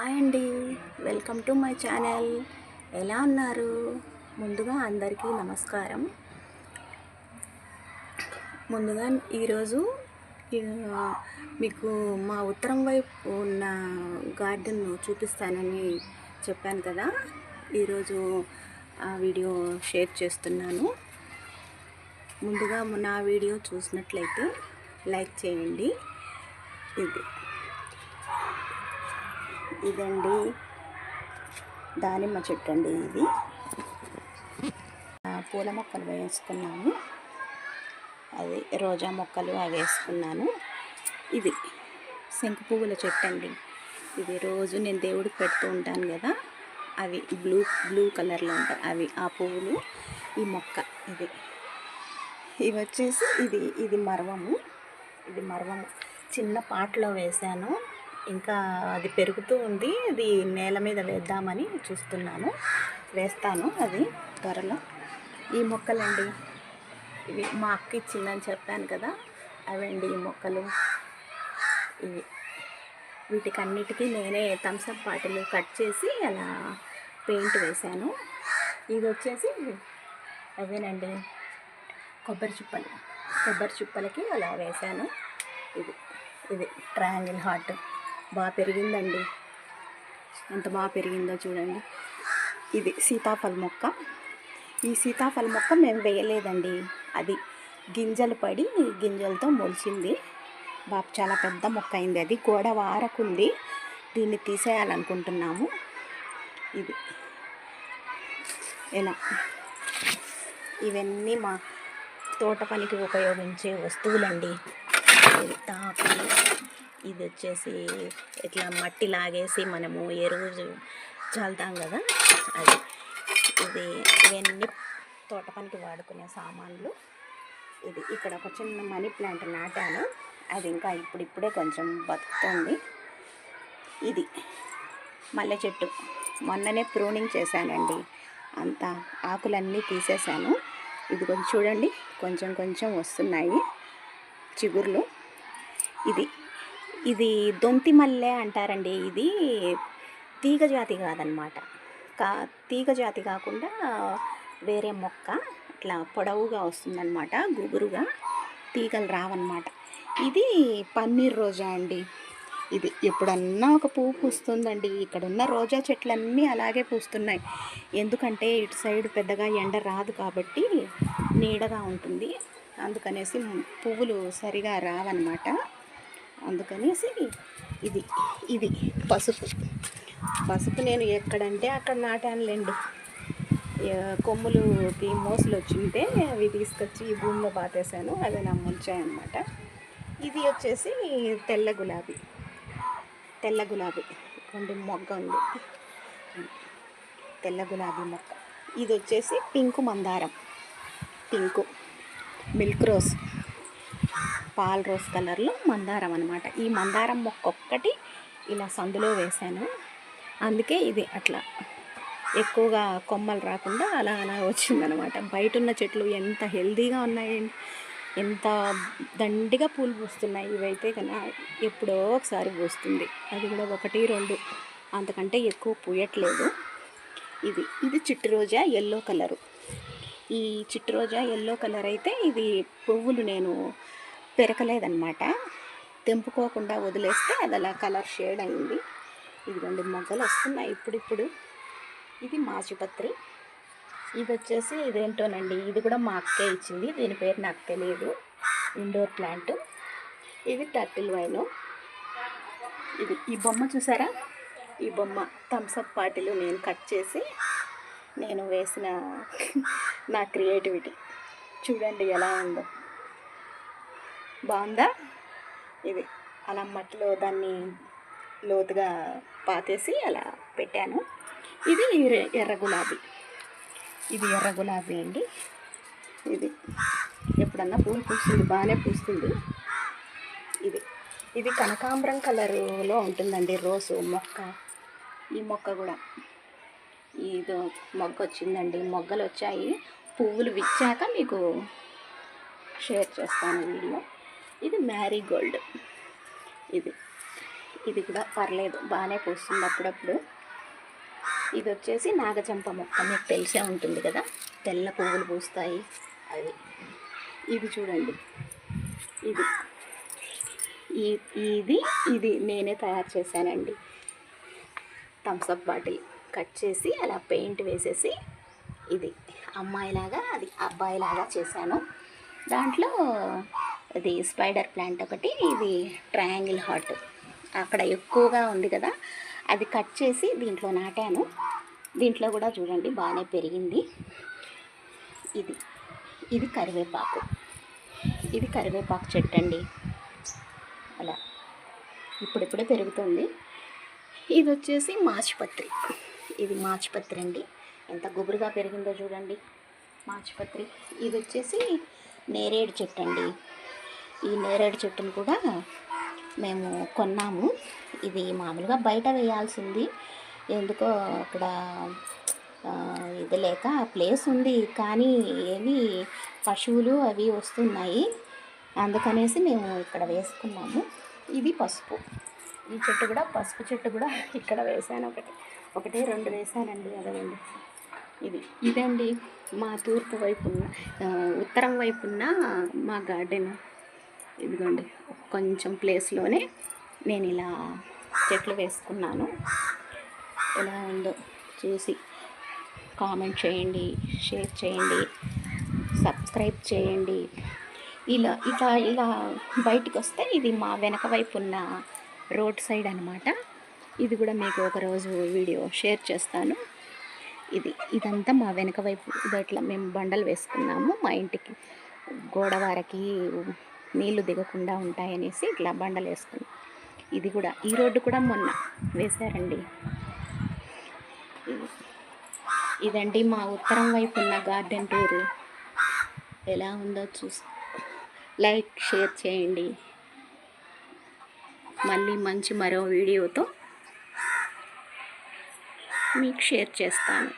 Hi అండి. Welcome to my channel. ఎలా ఉన్నారు? ముందుగా అందరికీ నమస్కారం. ముందుగా ఈరోజు మీకు మా ఉత్తరం వైపు ఉన్న గార్డెన్ చూపిస్తానని చెప్పాను కదా. ఈరోజు ఆ వీడియో షేర్ చేస్తున్నాను. ముందుగా నా వీడియో చూసినట్లయితే లైక్ చేయండి. ఇది ఇదండి. దానిమ్మ చెట్టు అండి ఇది పూల మొక్కలు వేసుకున్నాను అది రోజా మొక్కలు అవి వేసుకున్నాను. ఇది శంకు పువ్వుల చెట్టు అండి ఇది రోజు నేను దేవుడికి పెడుతూ ఉంటాను కదా అవి బ్లూ బ్లూ కలర్లో ఉంటాయి. అవి ఆ పువ్వులు ఈ మొక్క ఇది. ఇవి వచ్చేసి ఇది ఇది మరవము. ఇది మరవము. చిన్న పాటలో వేశాను. ఇంకా అది పెరుగుతూ ఉంది. అది నేల మీద వేద్దామని చూస్తున్నాను. వేస్తాను అది త్వరలో. ఈ మొక్కలండి. ఇవి మా అక్క ఇచ్చిందని చెప్పాను కదా అవండి ఈ మొక్కలు. ఇవి. వీటికన్నిటికీ నేనే థమ్స్అప్ బాటిల్ కట్ చేసి అలా పెయింట్ వేశాను. ఇది వచ్చేసి అవేనండి కొబ్బరి చుప్పలు. కొబ్బరి చుప్పలకి అలా వేశాను. ఇది ఇది ట్రయాంగిల్ హార్ట్. బాగా పెరిగిందండి. ఎంత బాగా పెరిగిందో చూడండి. ఇది సీతాఫల మొక్క. ఈ సీతాఫల మొక్క మేము వేయలేదండి. అది గింజలు పడి గింజలతో మొలిచింది. బాబు చాలా పెద్ద మొక్క అయింది అది. గోడ వారకుంది. దీన్ని తీసేయాలనుకుంటున్నాము. ఇది. ఇలా ఇవన్నీ మా తోట పనికి ఉపయోగించే వస్తువులండి. ఇది ఇది వచ్చేసి ఇట్లా మట్టి లాగేసి మనము ఎరువు చల్తాం కదా అది. ఇది ఇవన్నీ తోట పనికి వాడుకునే సామాన్లు. ఇది ఇక్కడ ఒక చిన్న మనీ ప్లాంట్ నాటాను. అది ఇంకా ఇప్పుడిప్పుడే కొంచెం బతుకుతుంది. ఇది మల్లె చెట్టు. మొన్ననే ప్రూనింగ్ చేశానండి. అంతా ఆకులన్నీ తీసేశాను. ఇది కొంచెం చూడండి కొంచెం కొంచెం వస్తున్నాయి. చిగుర్లు. ఇది ఇది దొంతి మల్లె అంటారండి ఇది. తీగ జాతి కాదనమాట కా తీగ జాతి కాకుండా వేరే మొక్క ఇట్లా పొడవుగా వస్తుందన్నమాట గుబురుగా తీగలు రావన్నమాట. ఇది పన్నీర్ రోజా అండి. ఇది ఎప్పుడన్నా ఒక పువ్వు పూస్తుందండి. ఇక్కడ ఉన్న రోజా చెట్లన్నీ అలాగే పూస్తున్నాయి. ఎందుకంటే ఇటు సైడ్ పెద్దగా ఎండ రాదు కాబట్టి నీడగా ఉంటుంది. అందుకనేసి పువ్వులు సరిగా రావన్నమాట. అందుకనేసి ఇది ఇది పసుపు. పసుపు నేను ఎక్కడంటే అక్కడ నాటానులేండి. కొమ్ములు కొమ్ములుకి మోసలు వచ్చింటే అవి తీసుకొచ్చి ఈ భూమిలో పాతేసాను అవి నా ముంచాయన్నమాట. ఇది వచ్చేసి తెల్ల గులాబీ. తెల్ల గులాబీ. రెండు మొగ్గ ఉంది. తెల్ల గులాబీ మొక్క. ఇది వచ్చేసి పింక్ మందారం. Pink. Milk rose. Paul rose కలర్లో మందారం అనమాట ఈ మందారం మొక్క ఒక్కటి ఇలా సందులో వేశాను అందుకే ఇది అట్లా ఎక్కువగా కొమ్మలు రాకుండా అలా అలా వచ్చిందనమాట బయట ఉన్న చెట్లు ఎంత హెల్దీగా ఉన్నాయండి ఎంత దండిగా పూలు పూస్తున్నాయి ఇవైతే కన్నా ఎప్పుడో ఒకసారి పూస్తుంది. అది కూడా ఒకటి రెండు అంతకంటే ఎక్కువ పూయట్లేదు. ఇది ఇది చిట్టు రోజా ఎల్లో కలరు. ఈ చిట్టు రోజా ఎల్లో కలర్ అయితే ఇది పువ్వులు నేను పెరకలేదన్నమాట తెంపుకోకుండా వదిలేస్తే అది అలా కలర్ షేడ్ అయింది. ఇది రెండు మొగ్గలు వస్తున్నాయి ఇప్పుడిప్పుడు. ఇది మాచిపత్రి. ఇది వచ్చేసి ఇదేంటోనండి? ఇది కూడా మా అక్కే ఇచ్చింది. దీని పేరు నాకు తెలియదు. Indoor plant. ఇది టర్టిల్ వైను. ఇది ఈ బొమ్మ చూసారా? ఈ బొమ్మ థమ్స్అప్ పాటిలు నేను కట్ చేసి నేను వేసిన నా క్రియేటివిటీ. చూడండి ఎలా ఉందో. బాగుందా? ఇది అలా మట్టిలో దాన్ని లోతుగా పాతేసి అలా పెట్టాను. ఇది ఎర్ర- గులాబీ. ఇది ఎర్ర గులాబీ అండి. ఇది ఎప్పుడన్నా పూలు పూస్తుంది బాగానే పూస్తుంది. ఇది ఇది కనకాంబరం కలరులో ఉంటుందండి రోజు మొక్క. ఈ మొక్క కూడా ఇది మొగ్గ వచ్చిందండి మొగ్గలు వచ్చాయి. పువ్వులు విచ్చాక మీకు షేర్ చేస్తాను వీడియో. ఇది మ్యారీగోల్డ్ ఇది. ఇది కూడా పర్లేదు బాగానే పూస్తుంది అప్పుడప్పుడు. ఇది వచ్చేసి నాగచంప మొక్క మీకు తెలిసే ఉంటుంది కదా? తెల్ల పువ్వులు పూస్తాయి అవి. ఇది చూడండి. ఇది. ఈ ఇది ఇది నేనే తయారు చేశానండి. థమ్స్అప్ బాటిల్ కట్ చేసి అలా పెయింట్ వేసేసి ఇది. అమ్మాయిలాగా అది అబ్బాయిలాగా చేశాను. దాంట్లో ఇది స్పైడర్ ప్లాంట్ ఒకటి ఇది ట్రయాంగిల్ హార్ట్. అక్కడ ఎక్కువగా ఉంది కదా అది కట్ చేసి దీంట్లో నాటాను. దీంట్లో కూడా చూడండి బాగానే పెరిగింది. ఇది ఇది కరివేపాకు. ఇది కరివేపాకు చెట్టు అండి అలా ఇప్పుడిప్పుడే పెరుగుతుంది. ఇది వచ్చేసి మాచిపత్రి. ఇది మాచిపత్రి అండి. ఎంత గుబురుగా పెరిగిందో చూడండి. మాచిపత్రి. ఇది వచ్చేసి నేరేడు చెట్టు అండి ఈ నేరేడు చెట్టును కూడా మేము కొన్నాము. ఇది మామూలుగా బయట వేయాల్సింది. ఎందుకో అక్కడ ఇది లేక ప్లేస్ ఉంది. కానీ ఏవి పశువులు అవి వస్తున్నాయి. అందుకనేసి మేము ఇక్కడ వేసుకున్నాము. ఇది పసుపు. ఈ చెట్టు కూడా పసుపు చెట్టు కూడా ఇక్కడ వేసాను ఒకటి. ఒకటి రెండు వేసానండి అదవండి ఇది. ఇదండి మా తూర్పు వైపు ఉన్న ఉత్తరం వైపున్న మా గార్డెన్. ఇదిగోండి కొంచెం ప్లేస్లోనే నేను ఇలా చెట్లు వేసుకున్నాను. ఎలా ఉందో చూసి కామెంట్ చేయండి షేర్ చేయండి సబ్స్క్రైబ్ చేయండి. ఇలా ఇలా ఇలా బయటికి వస్తే ఇది మా వెనక వైపు ఉన్న రోడ్ సైడ్ అనమాట ఇది కూడా మీకు ఒకరోజు వీడియో షేర్ చేస్తాను. ఇది ఇదంతా మా వెనక వైపు ఇది అట్లా మేము బండలు వేసుకున్నాము మా ఇంటికి గోడవారకి నీళ్ళు దిగకుండా ఉంటాయనేసి ఇట్లా బండలు వేసుకున్నాం. ఇది కూడా ఈ రోడ్డు కూడా మొన్న వేశారండి. ఇదండి మా ఉత్తరం వైపు ఉన్న గార్డెన్ టూరు ఎలా ఉందో చూసి లైక్ షేర్ చేయండి. మళ్ళీ మంచి మరో వీడియోతో మీకు షేర్ చేస్తాను.